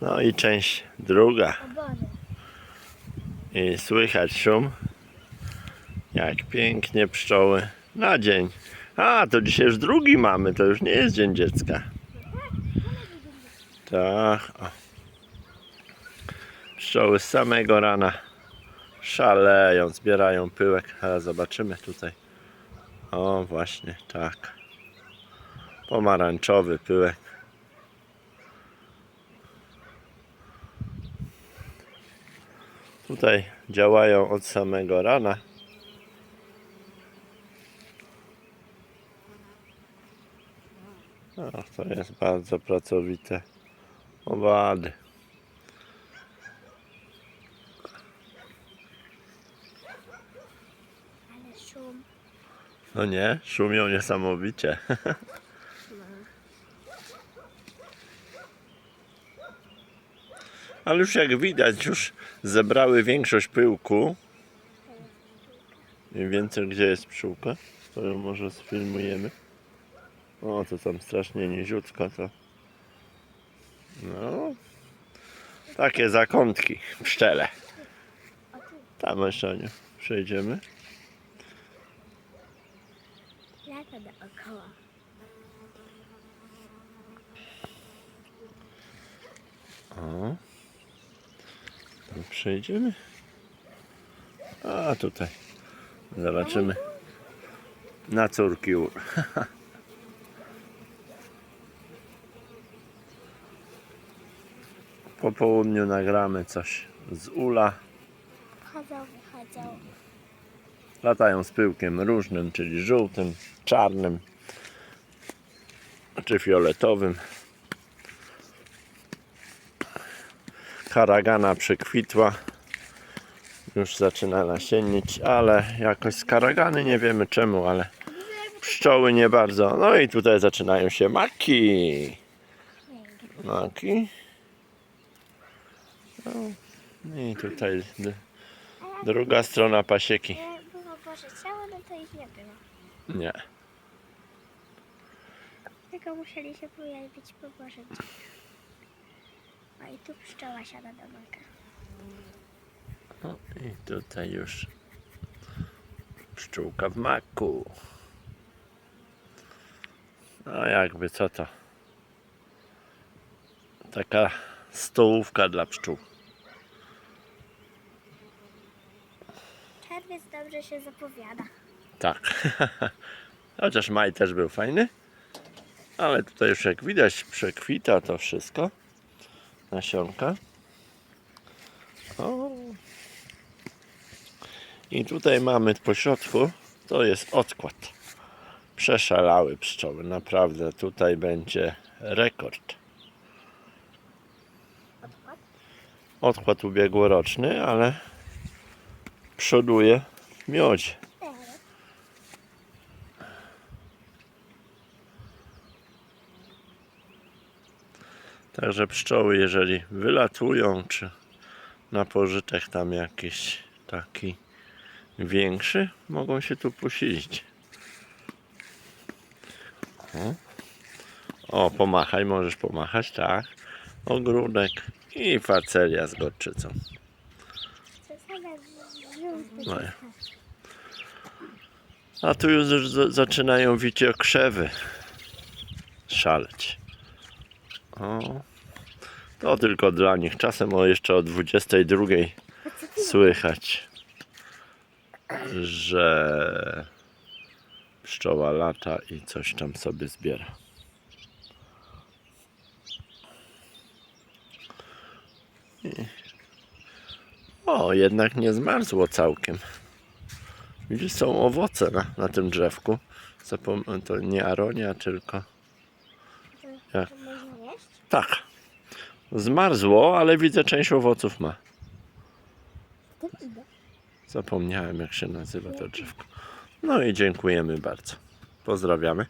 No i część druga. I słychać szum. Jak pięknie pszczoły na dzień. A, to dzisiaj już drugi mamy, to już nie jest dzień dziecka. Tak. O. Pszczoły z samego rana szaleją, zbierają pyłek. A zobaczymy tutaj. O, właśnie, tak. Pomarańczowy pyłek. Tutaj działają od samego rana. Ach, to jest bardzo pracowite owady. No nie, szumią niesamowicie. Ale już jak widać, już zebrały większość pyłku. Mniej więcej gdzie jest pszczółka, to ją może sfilmujemy. O, to tam strasznie niziutko to. No. Takie zakątki, pszczele. Tam jeszcze nie przejdziemy. Lata dookoła. O. Przejdziemy. A tutaj. Zobaczymy. Na córki. Po południu nagramy coś z ula. Latają z pyłkiem różnym, czyli żółtym, czarnym czy fioletowym. Karagana przekwitła. Już zaczyna nasiennić, ale jakoś z karagany nie wiemy czemu, ale pszczoły nie bardzo. No i tutaj zaczynają się maki. Maki. No, I tutaj druga strona pasieki. Jak było Boże ciało, no to ich nie było. Nie. Tylko musieli się pojawić po Boże ciało. I tu pszczoła siada do maka. No i tutaj już pszczółka w maku. No jakby co to? Taka stołówka dla pszczół. Czerwiec dobrze się zapowiada. Tak. Chociaż maj też był fajny. Ale tutaj już jak widać przekwita to wszystko. Nasionka. O. I tutaj mamy po środku, to jest odkład. Przeszalały pszczoły. Naprawdę tutaj będzie rekord. Odkład? Ubiegłoroczny, ale przoduje w miodzie. Także pszczoły, jeżeli wylatują, czy na pożytek tam jakiś taki większy, mogą się tu posilić. O, pomachaj, możesz pomachać, tak. Ogródek i facelia z gorczycą. No. A tu już zaczynają wiciokrzewy szaleć. O, to tylko dla nich. Czasem o jeszcze o 22 słychać, że pszczoła lata i coś tam sobie zbiera. I... O, jednak nie zmarzło całkiem. Widzisz, są owoce na, na tym drzewku. Zapom- to nie aronia, tylko. Jak? Tak. Zmarzło, ale widzę, część owoców ma. Zapomniałem, jak się nazywa to drzewko. No i dziękujemy bardzo. Pozdrawiamy.